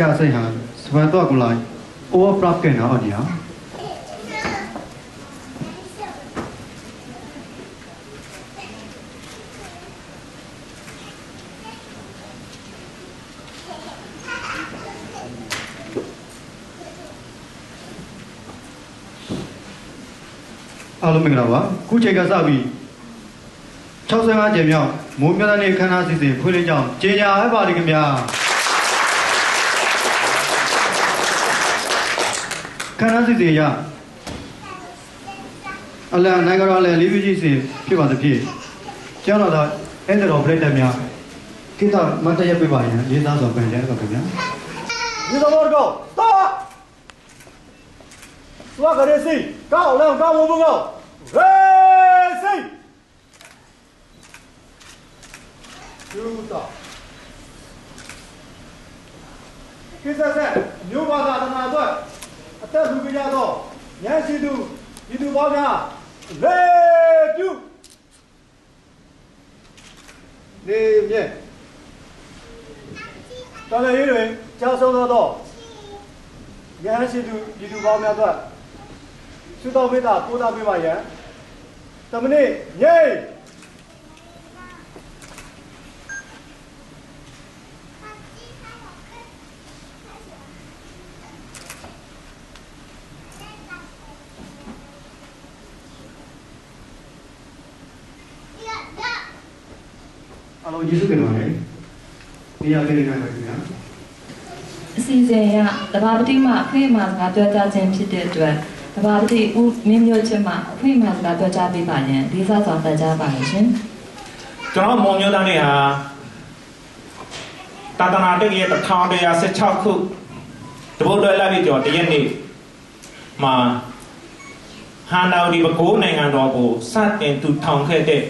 ကရစောကေချစိဟာစပန်တော့ကလိုက်အိုပရပ်ကေနာအော်ဒီယာအားလုံးမင်္ဂလာပါခုချိန်ကစပြီး65ကျင်းမြောက်မိုးမြတ်တဲ့ခန္ဓာစီစဉ်ဖွင့်လှစ်ကြောင်းကြေညာအပ်ပါလိခင်ဗျာ ခန္ဓာစစ်စေရအလံနိုင်ငံတော်အလံလေးပြည့်ကြီးစဉ်ဖြစ်ပါသဖြင့်ကျောင်းတော်သားအဲ့တော်ပြိတ္တများကိစ္စမတရပြပါရင်ရေးသားစွာပြန်ကြရတော့ခင်ဗျာဒီသဘောတော့တာသွားကြရစီကောက်လံကောက်ဝုံကောက်ရေစီ သူပေါင်းများစွာသုတော်မေတ္တာပို့တာပေးပါယံတမနေ့ညိတ်အလုံးကျေးဇူးတင်ပါတယ်။နေရာလေးနေရာပါခင်ဗျာ။ အစီအစဉ်အရတဘာပတိမှအခွင့်အမှားစကားပြောကြားခြင်းဖြစ်တဲ့အတွက်တဘာပတိဦးမင်းမျိုးချင်းမှအခွင့်အမှားစကားပြောကြားပေးပါရန်လေးစားစွာတက်ကြားပါမယ်ရှင်ကျွန်တော်မောင်မျိုးသားတွေဟာတာတနာတက္ကရဲ့1116ခုတပုတ်တော်လာပြီကျော်တရက်နေ့မှာဟန်နာဝတီဘကိုးနိုင်ငံတော်ကိုစတင်သူထောင်ခဲ့တဲ့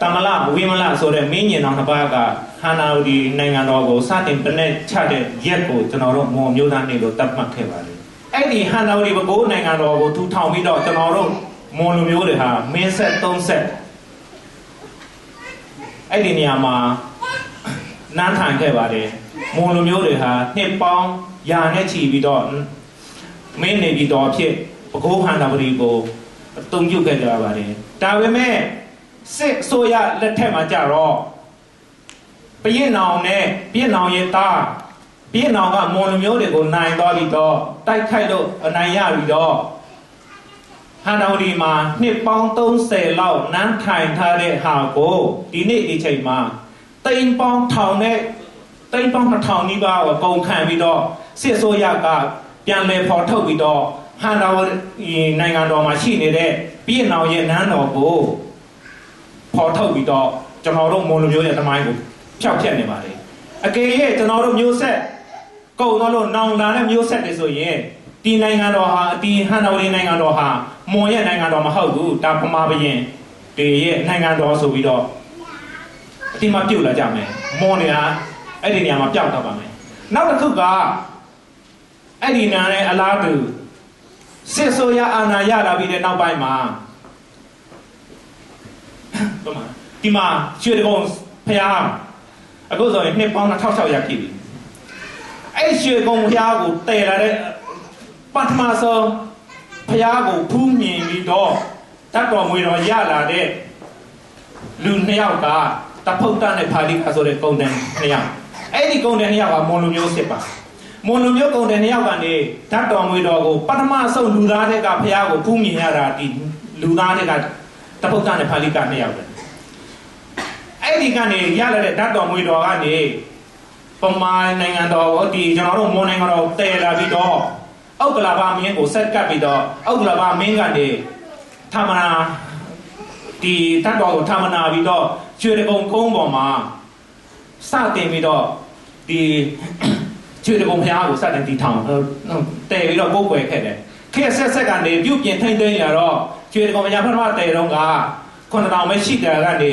တမလဝိမလဆိုတဲ့မင်းညင်တော်နှစ်ပါးကဟန်နာဝတီနိုင်ငံတော်ကိုစတင်ပနဲ့ချတဲ့ရက်ကိုကျွန်တော်တို့မောင်မျိုးသားနေလို့တတ်မှတ်ခဲ့ပါတယ်အဲ့ဒီဟန်နာဝတီဘကိုးနိုင်ငံတော်ကိုထူထောင်ပြီးတော့ကျွန်တော်တို့မောင်လူမျိုးတွေဟာမင်းဆက်၃ဆက်အဲ့ဒီနေရာမှာနန်းထိုင်ခဲ့ပါတယ်မွန်လူမျိုးတွေဟာနှစ်ပေါင်းယာနဲ့ချီပြီးတော့မင်းနေပြီးတော့ဖြစ်ပကိုးဟန်တာပရီကိုအသုံးပြုခဲ့ကြပါတယ်ဒါပေမဲ့ စစ်အစိုးရလက်ထက်မှာကြတော့ပြည့်နောင်နဲ့ပြည့်နောင်ရဲ့သားပြည့်နောင်ကမွန်လူမျိုးတွေကိုနိုင်သွားပြီးတော့တိုက်ခိုက်လို့အနိုင်ရပြီးတော့ဟန်တော်ဒီမှာနှစ်ပေါင်း30လောက်နန်းထိုင်ထားတဲ့ဟာကိုဒီနေ့ဒီချိန်မှာတိမ်ပေါင်းထောင်နဲ့တိမ်ပေါင်း2000နီးပါးကိုကုန်ခံပြီးတော့စစ်ဆိုးရကပြန်လည်ဖော်ထုတ်ပြီးတော့ဟန်တော်ဒီနိုင်ငံတော်မှာရှိနေတဲ့ပြည်နောင်ရဲ့နန်းတော်ကို ဖော်ထုတ်ပြီးတော့ကျွန်တော်တို့မွန်လူမျိုးရဲ့တမိုင်းကိုဖျောက်ဖျက်နေပါတယ်အကယ်၍ကျွန်တော်တို့မျိုးဆက်ကုန်တော့လို့နောင်လာတဲ့မျိုးဆက်တွေဆိုရင်ဒီနိုင်ငံတော်ဟာဒီဟန်တော်လေးနိုင်ငံတော်ဟာမွန်ရဲ့နိုင်ငံတော်မဟုတ်ဘူးဒါဗမာဘရင်တွေရဲ့နိုင်ငံတော်ဆိုပြီးတော့အတိမပြုတ်လာကြမယ်မွန်တွေကအဲ့ဒီနေရာမှာပျောက်တော့ပါမယ်နောက်တစ်ခုကအဲ့ဒီနာနဲ့အလားတူစစ်ဆိုရအာဏာရလာပြီးတဲ့နောက်ပိုင်းမှာ တော့မှာဒီမှာရွှေတကုံဖျားအခုဆိုရင်နှစ်ပေါင်း2600ပြည့်ပြီအဲ့ရွှေကုံဖျားကိုတည်လာတဲ့ပထမဆုံးဖះကိုဖူးမြင်ပြီးတော့တတ်တော်မွေတော်ရလာတဲ့လူနှစ်ယောက်ကတဖုတ်တနဲ့ဖာလိခါဆိုတဲ့ကုံတန်နှစ်ယောက်အဲ့ဒီကုံတန်နှစ်ယောက်ကမွန်လူမျိုးစစ်ပါမွန်လူမျိုးကုံတန်နှစ်ယောက်ကနေတတ်တော်မွေတော်ကိုပထမဆုံးလူသားတွေကဖះကိုဖူးမြင်ရတာဒီလူသားတွေကတဖုတ်တနဲ့ဖာလိခနှစ်ယောက်ပဲ အဲ့ဒီကနေရလာတဲ့တတ်တော်မွေတော်ကနေပမာနိုင်ငံတော်ကိုဒီကျွန်တော်တို့မွန်နိုင်ငံတော်တည်လာပြီးတော့အောက်ကလာဘာမင်းကိုဆက်ကပ်ပြီးတော့အောက်ကလာဘာမင်းကနေထာမနာဒီတတ်တော်ကိုထာမနာပြီးတော့ကျွေတကုံကုန်းပေါ်မှာစတင်ပြီးတော့ဒီကျွေတကုံဖျားကိုစတင်တည်ထောင်တဲပြီးတော့ပုတ်ွယ်ခဲ့တယ်ခေတ်ဆက်ဆက်ကနေပြုတ်ပြင်ထိမ့်သိမ်းရတော့ကျွေတကုံဖျားပထမတဲတော့က9000ပဲရှိတယ်ကနေ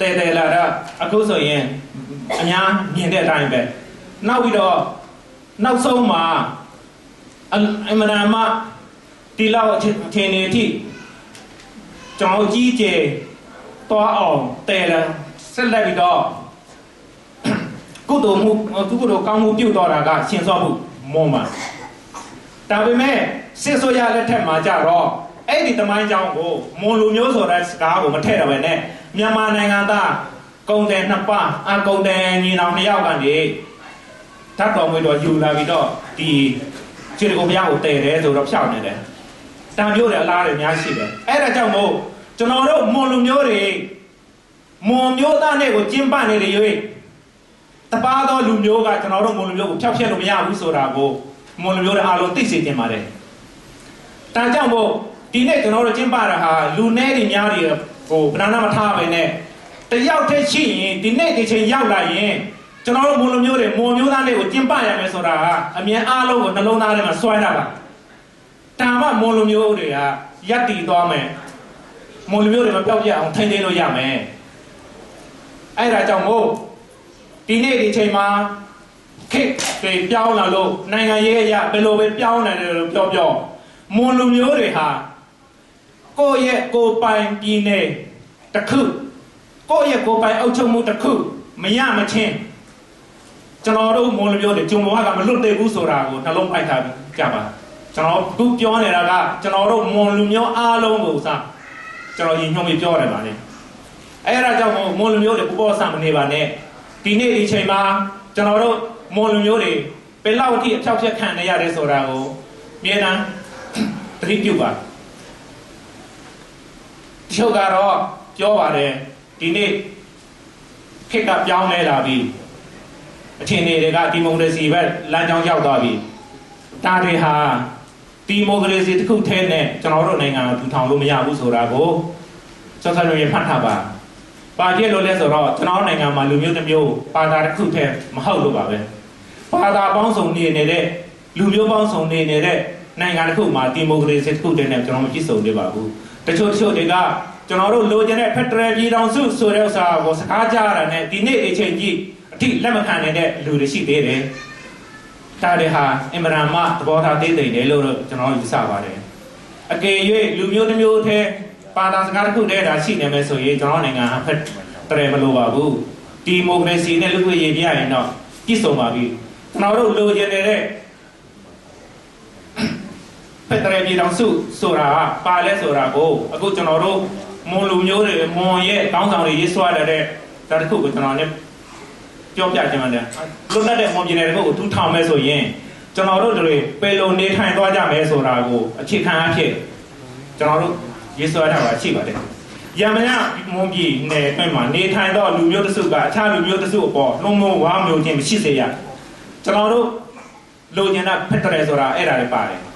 တဲတဲလာတော့အခုဆိုရင်အများမြင်တဲ့အတိုင်းပဲနောက်ပြီးတော့နောက်ဆုံးမှာအအမနာမဒီလောက်အထင်နေအထိကျွန်တော်ကြီးကျယ်တွားအောင်တဲလာဆက်လက်ပြီးတော့ကုသိုလ်မှုသူကုသိုလ်ကောင်းမှုပြုတော်တာကရှင်စောမှုမွန်ပါဒါပေမဲ့စစ်ဆိုရလက်ထက်မှာကြတော့အဲ့ဒီတမိုင်းကြောင်းကိုမွန်လူမျိုးဆိုတဲ့စကားကိုမထည့်တော့ပဲနဲ့ မြန်မာနိုင်ငံသားကုံတယ်နှစ်ပါးအကုံတယ်ညီနောင်နှစ်ယောက်ကနေဓာတ်တော်မွေတော်ယူလာပြီးတော့ဒီခြေတကုံဘုရားကိုတည်တယ်ဆိုတော့ဖြောက်နေတယ်တန်မျိုးတယ်အလားတွေအများကြီးရှိတယ်အဲ့ဒါကြောင့်မို့ကျွန်တော်တို့မွန်လူမျိုးတွေမွန်မျိုးသားနဲ့ကိုကျင်းပနေတဲ့ရွေးတပါးသောလူမျိုးကကျွန်တော်တို့မွန်လူမျိုးကိုဖျောက်ဖျက်လို့မရဘူးဆိုတာကိုမွန်လူမျိုးတွေအားလုံးသိစေချင်ပါတယ်။ဒါကြောင့်မို့ဒီနေ့ကျွန်တော်တို့ကျင်းပတာဟာလူနည်းတွေများတွေ ဟိုဗနာနာမထားပဲနဲ့တယောက်တည်းရှိရင်ဒီနေ့ဒီချိန်ရောက်လာရင်ကျွန်တော်တို့မွန်လူမျိုးတွေမွန်မျိုးသားတွေကိုကျင်းပရမယ်ဆိုတာကအမြင်အားလုံးကိုနှလုံးသားထဲမှာစွဲတာပါ။တာမမွန်လူမျိုးတွေကယက်တီသွားမယ်။မွန်လူမျိုးတွေမပြောက်ပြတ်အောင်ထိန်းသိမ်းလို့ရမယ်။အဲ့ဒါကြောင့်မို့ဒီနေ့ဒီချိန်မှာခေတ်တွေပြောင်းလာလို့နိုင်ငံရေးအရာဘယ်လိုပဲပြောင်းလာတယ်လို့ပြောပြောမွန်လူမျိုးတွေဟာ ကိုယ့်ရဲ့ကိုယ်ပိုင်ပြည်နယ်တစ်ခုကိုယ့်ရဲ့ကိုယ်ပိုင်အုပ်ချုပ်မှုတစ်ခုမရမချင်းကျွန်တော်တို့မွန်လူမျိုးတွေဂျုံဘဝကမလွတ်သေးဘူးဆိုတာကိုနှလုံးပိုက်ထားပြီးကြပါကျွန်တော်ခုပြောနေတာကကျွန်တော်တို့မွန်လူမျိုးအားလုံးကိုစကျွန်တော်ရင်ညွှန်ပြီးပြောရတယ်ပါလေအဲ့ဒါကြောင့်မွန်လူမျိုးတွေပူပေါ်ဆံမနေပါနဲ့ဒီနေ့ဒီချိန်မှာကျွန်တော်တို့မွန်လူမျိုးတွေဘယ်လောက်အထိအဖြောက်ဖြက်ခံနေရတယ်ဆိုတာကိုမြေတမ်းသတိပြုပါ တချို့ကတော့ပြောပါတယ်ဒီနေ့ခေတ်ကပြောင်းလဲလာပြီအထင်တွေကဒီမိုကရေစီဘက်လမ်းကြောင်းရောက်သွားပြီဒါတွေဟာဒီမိုကရေစီတစ်ခုထဲနဲ့ကျွန်တော်တို့နိုင်ငံကိုထူထောင်လို့မရဘူးဆိုတာကိုစောစောရဖတ်ထားပါပါပြည့်လို့လဲဆိုတော့ကျွန်တော်နိုင်ငံမှာလူမျိုးတစ်မျိုးဘာသာတစ်ခုတည်းမဟုတ်လို့ပါပဲဘာသာပေါင်းစုံနေနေတဲ့လူမျိုးပေါင်းစုံနေနေတဲ့ နိုင်ငံတစ်ခုမှာဒီမိုကရေစီတစ်ခုတည်းနဲ့ကျွန်တော်မပြည့်စုံသေးပါဘူးတချို့တချို့တွေကကျွန်တော်တို့လိုချင်တဲ့ဖက်ဒရယ်ပြည်ထောင်စုဆိုတဲ့ဥစ္စာကိုစကားကြားရတာနဲ့ဒီနေ့အချိန်ကြီးအထိလက်မခံနိုင်တဲ့လူတွေရှိသေးတယ်ဒါတွေဟာအင်မရန်မှသဘောထားသေးသိတယ်လို့ကျွန်တော်ယူဆပါတယ်အကယ်၍လူမျိုးတစ်မျိုးတည်းပါတာစကားတစ်ခုတည်းဒါရှိနေမယ်ဆိုရင်ကျွန်တော်နိုင်ငံဟာဖက်တရယ်မလိုပါဘူးဒီမိုကရေစီနဲ့လူ့ခွင့်ရေးပြရင်တော့ပြည့်စုံပါပြီကျွန်တော်တို့လိုချင်နေတဲ့ ဖက်တရယ်ပြည်တော်စုဆိုတာကပါလဲဆိုတာကိုအခုကျွန်တော်တို့မွန်လူမျိုးတွေမွန်ရဲ့တောင်းဆောင်တွေရေးဆွဲရတဲ့ဒါတစ်ခုကိုကျွန်တော်လည်းပြောပြချင်ပါတယ်လွတ်လပ်တဲ့မွန်ပြည်နယ်တစ်ခုကိုထူထောင်မယ်ဆိုရင်ကျွန်တော်တို့တွေပယ်လုံနေထိုင်သွားကြမယ်ဆိုတာကိုအခြေခံအဖြစ်ကျွန်တော်တို့ရေးဆွဲထားတာရှိပါတယ်။ယမယမွန်ပြည်နယ်အတွင်းမှာနေထိုင်သောလူမျိုးတစ်စုကအခြားလူမျိုးတစ်စုအပေါ်လုံးလုံးဝါမျိုးချင်းမရှိစေရ။ကျွန်တော်တို့လူညင်တာဖက်ဒရယ်ဆိုတာအဲ့ဒါလေးပါတယ်။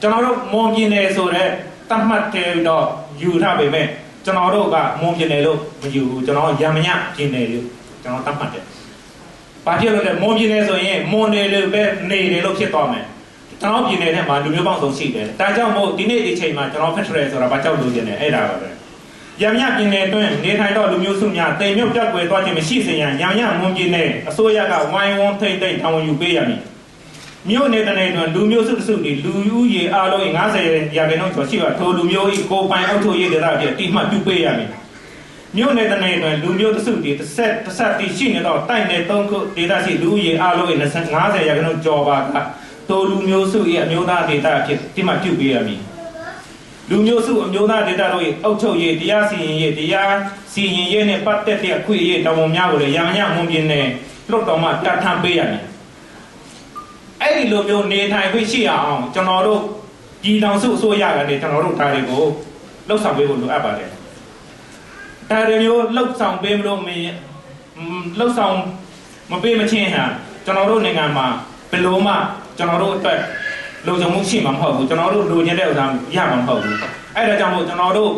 ကျွန်တော်တို့မွန်ပြည်နယ်ဆိုတဲ့တတ်မှတ်တယ်တော့ယူထားပေမဲ့ကျွန်တော်တို့ကမွန်ပြည်နယ်လို့မယူဘူးကျွန်တော်ယမယပြည်နယ်လို့ကျွန်တော်တတ်မှတ်တယ်။ဘာဖြစ်လို့လဲမွန်ပြည်နယ်ဆိုရင်မွန်နယ်လို့ပဲနေတယ်လို့ဖြစ်သွားမယ်။ကျွန်တော်ပြည်နယ်ထဲမှာလူမျိုးပေါင်းစုံရှိတယ်။ဒါကြောင့်မို့ဒီနေ့ဒီချိန်မှာကျွန်တော်ဖက်ထရယ်ဆိုတာဘာကြောက်လို့ကျင်တယ်အဲ့ဒါပါပဲ။ရမညပြည်နယ်အတွင်းနေထိုင်တော့လူမျိုးစုများတိမ်မြုပ်ပြတ်ကွယ်သွားခြင်းမရှိစေရန်ရမညမွန်ပြည်နယ်အစိုးရကဝိုင်းဝန်းထိမ့်သိမ့်တောင်းဝန်ယူပေးရမည်။ မြို့နယ်တနေတွင်လူမျိုးစုတစုတွေလူဦးရေအားလုံး90ရာခိုင်နှုန်းကျော်ရှိပါထိုလူမျိုး၏ကိုယ်ပိုင်အုပ်ချုပ်ရေးဒေသဖြင့်တိမှတ်ပြုပေးရမည်။မြို့နယ်တနေတွင်လူမျိုးတစုတွေတစ်ဆက်တစ်ဆက်တည်ရှိနေတော့တိုက်နယ်၃ခုဒေသရှိလူဦးရေအားလုံး50ရာခိုင်နှုန်းကျော်ပါကတိုလူမျိုးစု၏အမျိုးသားဒေတာအဖြစ်ဒီမှာပြုပေးရမည်လူမျိုးစုအမျိုးသားဒေတာတို့၏အုပ်ချုပ်ရေးတရားစီရင်ရေးတရားစီရင်ရေးနှင့်ပတ်သက်တဲ့အခွင့်အရေးတောင်းဝန်များကိုလည်းရမညမွန်ပြင်းနဲ့လွတ်တော်မှပြဋ္ဌာန်းပေးရမည် အဲ့ဒီလိုမျိုးနေထိုင်ခွင့်ရှိအောင်ကျွန်တော်တို့ပြည်တော်စုအစိုးရကလည်းကျွန်တော်တို့ဒါတွေကိုလှုပ်ဆောင်ပေးဖို့လိုအပ်ပါတယ်ဒါတွေမျိုးလှုပ်ဆောင်ပေးမလို့မင်းလှုပ်ဆောင်မပေးမချင်းဟာကျွန်တော်တို့နိုင်ငံမှာဘယ်လိုမှကျွန်တော်တို့အတွက်လုံခြုံမှုရှိမှာမဟုတ်ဘူးကျွန်တော်တို့လိုချင်တဲ့ဥစ္စာရမှာမဟုတ်ဘူးအဲ့ဒါကြောင့်မို့ကျွန်တော်တို့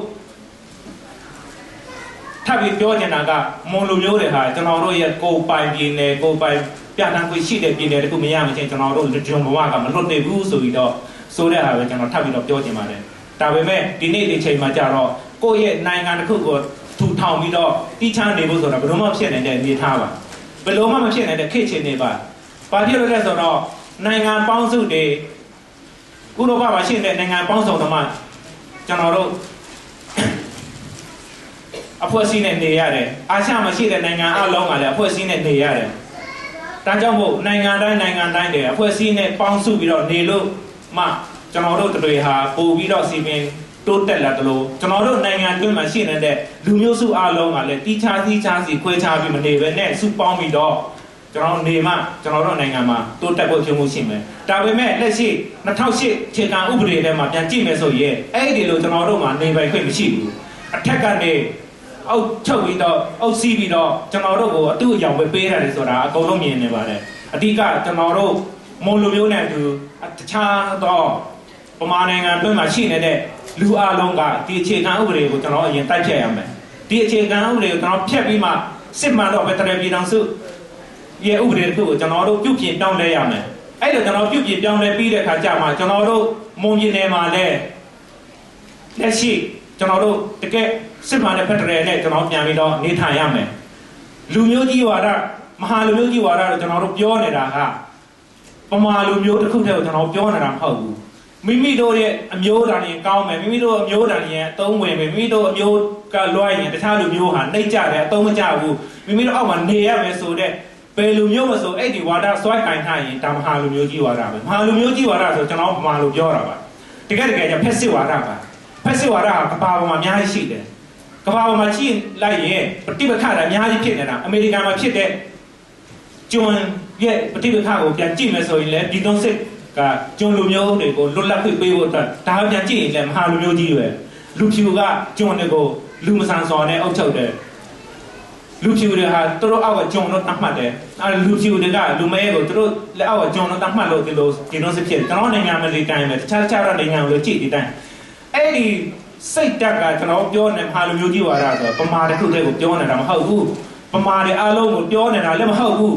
ထပ်ပြီးပြောချင်တာကမွန်လူမျိုးတွေဟာကျွန်တော်တို့ရဲ့ကိုယ်ပိုင်ပြည်နယ်ကိုယ်ပိုင် ပြဋ္ဌာန်းခွင့်ရှိတဲ့ပြည်နယ်တခုမရမချင်းကျွန်တော်တို့ဂျုံဘဝကမလွတ်သေးဘူးဆိုပြီးတော့ဆိုတဲ့ဟာပဲကျွန်တော်ထပ်ပြီးတော့ပြောချင်ပါတယ်ဒါပေမဲ့ဒီနေ့ဒီချိန်မှာကြတော့ကိုယ့်ရဲ့နိုင်ငံတစ်ခုကိုထူထောင်ပြီးတော့တီးချမ်းနေဖို့ဆိုတာဘယ်လိုမှဖြစ်နိုင်တဲ့အနေထားပါဘယ်လိုမှမဖြစ်နိုင်တဲ့ခေတ်ချင်နေပါဘာဖြစ်လို့လဲဆိုတော့နိုင်ငံပေါင်းစုတွေဥရောပမှာရှိတဲ့နိုင်ငံပေါင်းစုံတို့မှကျွန်တော်တို့အဖွဲ့အစည်းနဲ့နေရတယ်အာရှမှာရှိတဲ့နိုင်ငံအလုံးကလည်းအဖွဲ့အစည်းနဲ့နေရတယ် ဒါကြောင့်မို့နိုင်ငံတိုင်းနိုင်ငံတိုင်းတွေအဖွဲ့အစည်းနဲ့ပေါင်းစုပြီးတော့နေလို့မှကျွန်တော်တို့တွေဟာပို့ပြီးတော့စီပင်တိုးတက်လာတယ်လို့ကျွန်တော်တို့နိုင်ငံတွင်းမှာရှိနေတဲ့လူမျိုးစုအလုံးကလည်းတီးခြားတီးခြားစီခွဲခြားပြီးမနေပဲနဲ့စုပေါင်းပြီးတော့ကျွန်တော်နေမှကျွန်တော်တို့နိုင်ငံမှာတိုးတက်ဖို့ဖြစ်မှုရှိမယ်ဒါပေမဲ့လက်ရှိ2008ခြေကံဥပဒေထဲမှာပြန်ကြည့်မယ်ဆိုရင်အဲ့ဒီလိုကျွန်တော်တို့မှာနေပိုင်ခွင့်မရှိဘူးအထက်ကနေ အောက်ချုပ်ပြီးတော့အောက်စီးပြီးတော့ကျွန်တော်တို့ကိုအတူအယောင်ပဲပေးရတယ်ဆိုတာအကုန်လုံးမြင်နေပါတယ်အဓိကကျွန်တော်တို့မွန်လူမျိုးနဲ့အတူတခြားသောပမာနိုင်ငံတွင်းမှာရှိနေတဲ့လူအလုံးကဒီအခြေခံဥပဒေကိုကျွန်တော်အရင်တိုက်ဖြတ်ရမယ်ဒီအခြေခံဥပဒေကိုကျွန်တော်ဖျက်ပြီးမှစစ်မှန်တော့ဗက်တရပြည်တော်စုရဲ့ဥပဒေတစ်ခုကိုကျွန်တော်တို့ပြုပြင်ပြောင်းလဲရမယ်အဲ့လိုကျွန်တော်ပြုပြင်ပြောင်းလဲပြီးတဲ့အခါကျမှကျွန်တော်တို့မွန်ပြည်နယ်မှာလည်းလက်ရှိ ကျွန်တော်တို့တကယ်စစ်မှန်တဲ့ဖက်ဒရယ်နဲ့ကျွန်တော်ပြန်ပြီးတော့နေထိုင်ရမယ်လူမျိုးကြီးဝါဒမဟာလူမျိုးကြီးဝါဒလို့ကျွန်တော်တို့ပြောနေတာကပမာလူမျိုးတစ်ခုတည်းကိုကျွန်တော်ပြောနေတာမဟုတ်ဘူးမိမိတို့ရဲ့အမျိုးဓာတ်ရင်ကောင်းမယ်မိမိတို့အမျိုးဓာတ်ရင်အသုံးဝင်မယ်မိမိတို့အမျိုးကလွှဲရင်တခြားလူမျိုးဟာနှိမ့်ကြတယ်အသုံးမကျဘူးမိမိတို့အောက်မှာနေရမယ်ဆိုတဲ့ဘယ်လူမျိုးမဆိုအဲ့ဒီဝါဒစွဲကင်ထားရင်ဒါမဟာလူမျိုးကြီးဝါဒပဲမဟာလူမျိုးကြီးဝါဒဆိုကျွန်တော်ပမာလူပြောတာပါတကယ်တကယ်ကျဖက်စစ်ဝါဒပါဖ က်စစ်ဝါဒကကဘာပေါ်မှာအများကြီးရှိတယ်ကဘာပေါ်မှာကြည့်လိုက်ရင်ပဋိပက္ခတွေအများကြီးဖြစ်နေတာအမေရိကန်မှာဖြစ်တဲ့ကျွန်းရဲ့ပဋိပက္ခကိုပြန်ကြည့်မယ်ဆိုရင်လည်းပြည်သွင်းစစ်ကကျွန်းလူမျိုးတွေကိုလွတ်လပ်ခွင့်ပေးဖို့အတွက်ဒါပြန်ကြည့်ရင်လည်းမဟာလူမျိုးကြီးပဲလူဖြူကကျွန်းတွေကိုလူမဆန်စော်နဲ့အုပ်ချုပ်တယ်လူဖြူတွေဟာသူတို့အောက်ကကျွန်းတော့တတ်မှတ်တယ်အဲလူဖြူတွေကလူမဲကိုသူတို့လက်အောက်ကကျွန်းတော့တတ်မှတ်လို့ဒီလိုဒီလိုစစ်ဖြစ်တယ်ကျွန်တော်နိုင်ငံမှာနေတိုင်းပဲတခြားတခြားနိုင်ငံကိုကြည့်ဒီတိုင်း အဲ့ဒီစိတ်တက်ကကျွန်တော်ပြောနေမဟာလူမျိုးကြီးဝါဒဆိုပမာတစ်ခုတည်းကိုပြောနေတာမဟုတ်ဘူးပမာတွေအားလုံးကိုပြောနေတာလည်းမဟုတ်ဘူး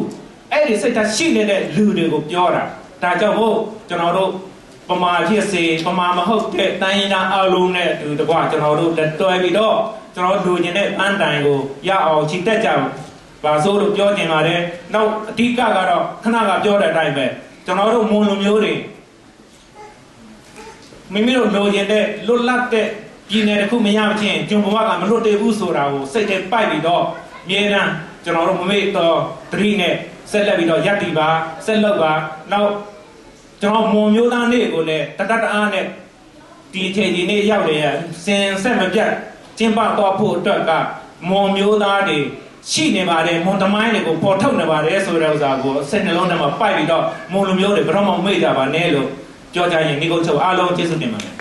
အဲ့ဒီစိတ်တက်ရှိနေတဲ့လူတွေကိုပြောတာဒါကြောင့်မို့ကျွန်တော်တို့ပမာဖြစ်စေပမာမဟုတ်တဲ့တိုင်းရင်းသားအားလုံးနဲ့အတူတကွကျွန်တော်တို့လက်တွဲပြီးတော့ကျွန်တော်လူကျင်တဲ့အန်းတိုင်ကိုရအောင်ချီတက်ကြအောင်ပါဆိုလို့ပြောနေပါတယ်နောက်အဓိကကတော့ခဏကပြောတဲ့အတိုင်းပဲကျွန်တော်တို့မွန်လူမျိုးတွေ မိမိတို့လိုချင်တဲ့လွတ်လပ်တဲ့ပြည်နယ်တစ်ခုမရမချင်းကျွန်ဘဝကမလွတ်တည်ဘူးဆိုတာကိုစိတ်ထဲပိုက်ပြီးတော့မြေတမ်းကျွန်တော်တို့မမေ့တော့သတိနဲ့ဆက်လက်ပြီးတော့ရပ်တည်ပါဆက်လုပ်ပါနောက်ကျွန်တော်မွန်မျိုးသားနေ့ကိုလည်းတတတအားနဲ့ဒီအချိန်ဒီနေ့ရောက်နေရစင်ဆက်မပြတ်ကျင်းပတော့ဖို့အတွက်ကမွန်မျိုးသားတွေရှိနေပါတယ်မွန်တမိုင်းတွေကိုပေါ်ထုတ်နေပါတယ်ဆိုတဲ့ဥစ္စာကိုစိတ်နှလုံးထဲမှာပိုက်ပြီးတော့မွန်လူမျိုးတွေဘယ်တော့မှမေ့ကြပါနဲ့လို့ ပြောကြရင်ဒီကုန်းချုပ်အားလုံးကျေးဇူးတင်ပါတယ်